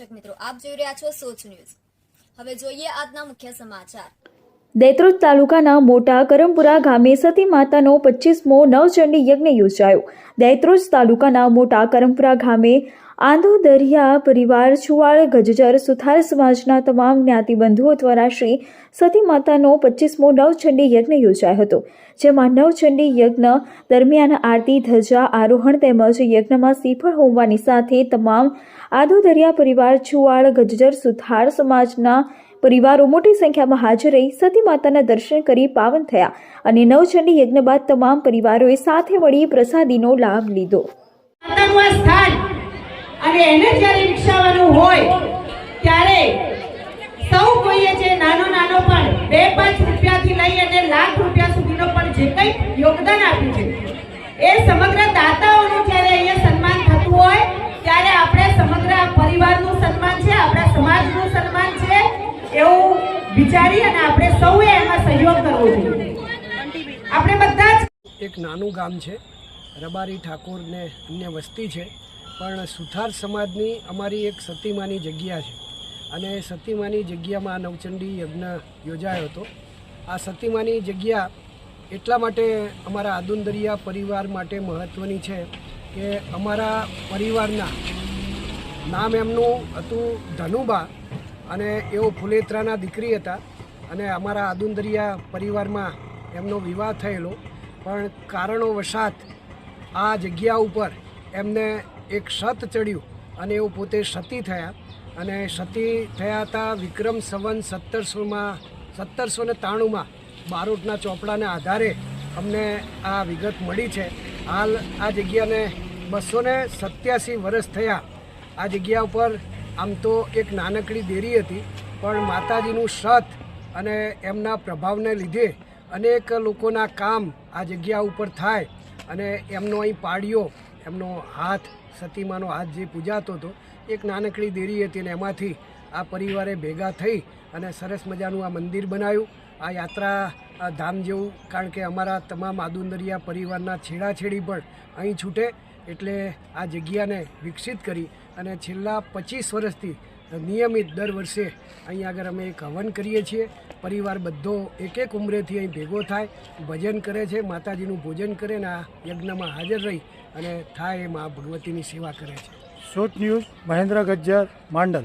દર્શક મિત્રો, આપ જોઈ રહ્યા છો સોચ ન્યૂઝ. હવે જોઈએ આજના મુખ્ય સમાચાર. દૈત્રોજ તાલુકાના મોટા કરમપુરા ગામે સતી માતાનો પચીસમો નવચંડી યજ્ઞ યોજાયો. દૈત્રોજ તાલુકાના મોટા કરમપુરા ગામે આંધો દરિયા પરિવાર છુવાળ ગજજર સુથાર સમાજના તમામ જ્ઞાતિબંધુઓ દ્વારા શ્રી સતી માતાનો પચીસમો નવચંડી યજ્ઞ યોજાયો હતો, જેમાં નવચંડી યજ્ઞ દરમિયાન આરતી, ધજા, આરોહણ તેમજ યજ્ઞમાં શ્રીફળ હોમવાની સાથે તમામ આધો દરિયા પરિવાર છુવાળ ગજજર સુથાર સમાજના પરિવારો મોટી સંખ્યામાં હાજર રહી સતી માતાના દર્શન કરી પાવન થયા અને નવચંડી યજ્ઞ બાદ તમામ પરિવારોએ સાથે મળી પ્રસાદીનો લાભ લીધો. અને એને જ્યારે વિકસાવવાનું હોય, ત્યારે સૌ કોઈએ જે નાનો નાનો પણ બે પાંચ રૂપિયાથી લઈ અને લાખ રૂપિયા સુધીનો પણ જે કંઈ યોગદાન આપ્યું છે, એ સમગ્ર દાતાઓનું જ્યારે અહીંયા સન્માન થતું હોય, ત્યારે આપણે સમગ્ર પરિવારનું સન્માન છે, આપણા સમાજનું સન્માન છે, એવું વિચારી અને આપણે સૌએ એમાં સહયોગ કરવો જોઈએ. આપણે બધા જ એક નાનું ગામ છે, રબારી ઠાકોર ને અન્ય વસ્તી છે. પણ સુથાર સમાજની અમારી એક સતીમાની જગ્યા છે. અને સતીમાની જગ્યામાં નવચંડી યજ્ઞ યોજાયો હતો. આ સતીમાની જગ્યા એટલા માટે અમારા આદુંદરિયા પરિવાર માટે મહત્ત્વની છે કે અમારા પરિવારના નામ એમનું હતું ધનુબા અને એઓ ફુલેત્રાના દીકરી હતા અને અમારા આદુંદરિયા પરિવારમાં એમનો વિવાહ થયેલો. પણ કારણો વશાત આ જગ્યા ઉપર એમને એક સત ચડ્યું અને એવું પોતે સતી થયા. અને સતી થયા હતા વિક્રમ સંવન સત્તરસોમાં સત્તરસો ને ત્રાણુંમાં બારોટના ચોપડાના આધારે અમને આ વિગત મળી છે. હાલ આ જગ્યાને બસો ને સત્યાસી વર્ષ થયા. આ જગ્યા ઉપર આમ તો એક નાનકડી દેરી હતી, પણ માતાજીનું સત અને એમના પ્રભાવને લીધે અનેક લોકોના કામ આ જગ્યા ઉપર થાય અને એમનો અહીં પાડ્યો એમનો હાથ, સતીમાનો હાથ જે પૂજાતો હતો, એક નાનકડી દેરી હતી અને એમાંથી આ પરિવારે ભેગા થઈ અને સરસ મજાનું આ મંદિર બનાવ્યું. આ યાત્રા ધામ જેવું, કારણ કે અમારા તમામ આદુંદરિયા પરિવારના છેડાછેડી પણ અહીં છૂટે, એટલે આ જગ્યાને વિકસિત કરી અને છેલ્લા પચીસ વર્ષથી નિયમિત દર વર્ષે અહીં આગળ અમે એક હવન કરીએ છીએ. પરિવાર બધો એક એક ઉંમરેથી અહીં ભેગો થાય, ભજન કરે છે, માતાજીનું ભોજન કરે ને આ યજ્ઞમાં હાજર રહી અને થાય એ મા ભગવતીની સેવા કરે છે. સોટ ન્યૂઝ મહેન્દ્ર ગજ્જર, માંડલ.